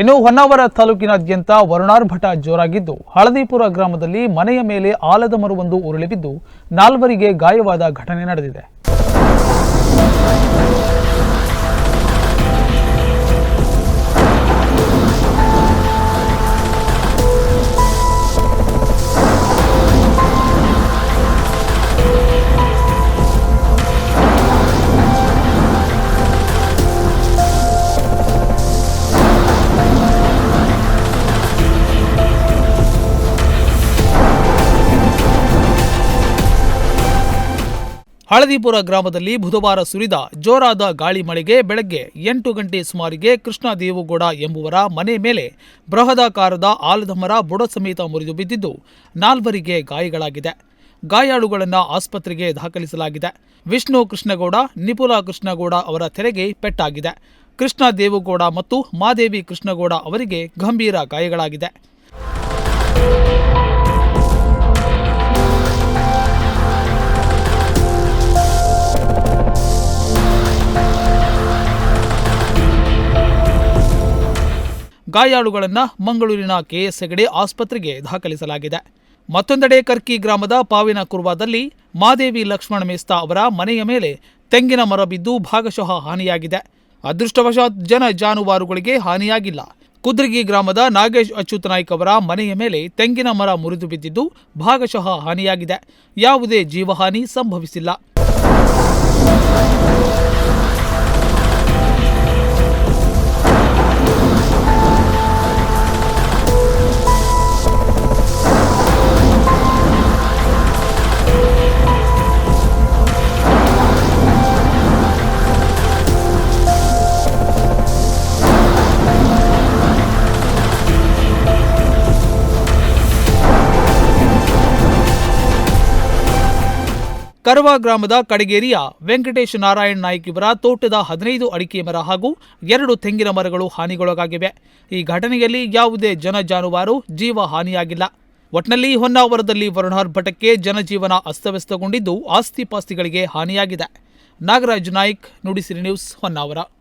ಇನ್ನು ಹೊನ್ನಾವರ ತಾಲೂಕಿನಾದ್ಯಂತ ವರುಣಾರ್ಭಟ ಜೋರಾಗಿದ್ದು, ಹಳದಿಪುರ ಗ್ರಾಮದಲ್ಲಿ ಮನೆಯ ಮೇಲೆ ಆಲದ ಮರವೊಂದು ಉರುಳಿ ಬಿದ್ದು ನಾಲ್ವರಿಗೆ ಗಾಯವಾದ ಘಟನೆ ನಡೆದಿದೆ. ಹಳದಿಪುರ ಗ್ರಾಮದಲ್ಲಿ ಬುಧವಾರ ಸುರಿದ ಜೋರಾದ ಗಾಳಿ ಮಳೆಗೆ ಬೆಳಗ್ಗೆ ಎಂಟು ಗಂಟೆ ಸುಮಾರಿಗೆ ಕೃಷ್ಣ ದೇವುಗೌಡ ಎಂಬುವರ ಮನೆ ಮೇಲೆ ಬೃಹದಾಕಾರದ ಆಲದ ಮರ ಬುಡ ಸಮೇತ ಮುರಿದು ಬಿದ್ದಿದ್ದು ನಾಲ್ವರಿಗೆ ಗಾಯಗಳಾಗಿದೆ. ಗಾಯಾಳುಗಳನ್ನು ಆಸ್ಪತ್ರೆಗೆ ದಾಖಲಿಸಲಾಗಿದೆ. ವಿಷ್ಣು ಕೃಷ್ಣಗೌಡ, ನಿಪುಲ ಕೃಷ್ಣಗೌಡ ಅವರ ತೆರೆಗೆ ಪೆಟ್ಟಾಗಿದೆ. ಕೃಷ್ಣ ದೇವುಗೌಡ ಮತ್ತು ಮಾದೇವಿ ಕೃಷ್ಣಗೌಡ ಅವರಿಗೆ ಗಂಭೀರ ಗಾಯಗಳಾಗಿದೆ. ಗಾಯಾಳುಗಳನ್ನು ಮಂಗಳೂರಿನ ಕೆಎಸ್ ಹೆಗಡೆ ಆಸ್ಪತ್ರೆಗೆ ದಾಖಲಿಸಲಾಗಿದೆ. ಮತ್ತೊಂದೆಡೆ ಕರ್ಕಿ ಗ್ರಾಮದ ಪಾವಿನ ಕುರ್ವಾದಲ್ಲಿ ಮಾದೇವಿ ಲಕ್ಷ್ಮಣ ಮೇಸ್ತಾ ಅವರ ಮನೆಯ ಮೇಲೆ ತೆಂಗಿನ ಮರ ಬಿದ್ದು ಭಾಗಶಃ ಹಾನಿಯಾಗಿದೆ. ಅದೃಷ್ಟವಶಾತ್ ಜನ ಜಾನುವಾರುಗಳಿಗೆ ಹಾನಿಯಾಗಿಲ್ಲ. ಕುದ್ರಗಿ ಗ್ರಾಮದ ನಾಗೇಶ್ ಅಚ್ಯುತ್ ನಾಯ್ಕ್ ಅವರ ಮನೆಯ ಮೇಲೆ ತೆಂಗಿನ ಮರ ಮುರಿದು ಬಿದ್ದಿದ್ದು ಭಾಗಶಃ ಹಾನಿಯಾಗಿದೆ. ಯಾವುದೇ ಜೀವಹಾನಿ ಸಂಭವಿಸಿಲ್ಲ. ಕರವ ಗ್ರಾಮದ ಕಡಗೇರಿಯ ವೆಂಕಟೇಶ್ ನಾರಾಯಣ್ ನಾಯ್ಕ ಇವರ ತೋಟದ ಹದಿನೈದು ಅಡಿಕೆ ಮರ ಹಾಗೂ ಎರಡು ತೆಂಗಿನ ಮರಗಳು ಹಾನಿಗೊಳಗಾಗಿವೆ. ಈ ಘಟನೆಯಲ್ಲಿ ಯಾವುದೇ ಜನ ಜಾನುವಾರು ಜೀವ ಹಾನಿಯಾಗಿಲ್ಲ. ಒಟ್ನಲ್ಲಿ ಹೊನ್ನಾವರದಲ್ಲಿ ವರುಣಾರ್ ಭಟಕ್ಕೆ ಜನಜೀವನ ಅಸ್ತವ್ಯಸ್ತಗೊಂಡಿದ್ದು ಆಸ್ತಿಪಾಸ್ತಿಗಳಿಗೆ ಹಾನಿಯಾಗಿದೆ. ನಾಗರಾಜ್ ನಾಯ್ಕ್, ನುಡಿಸಿರಿ ನ್ಯೂಸ್, ಹೊನ್ನಾವರ.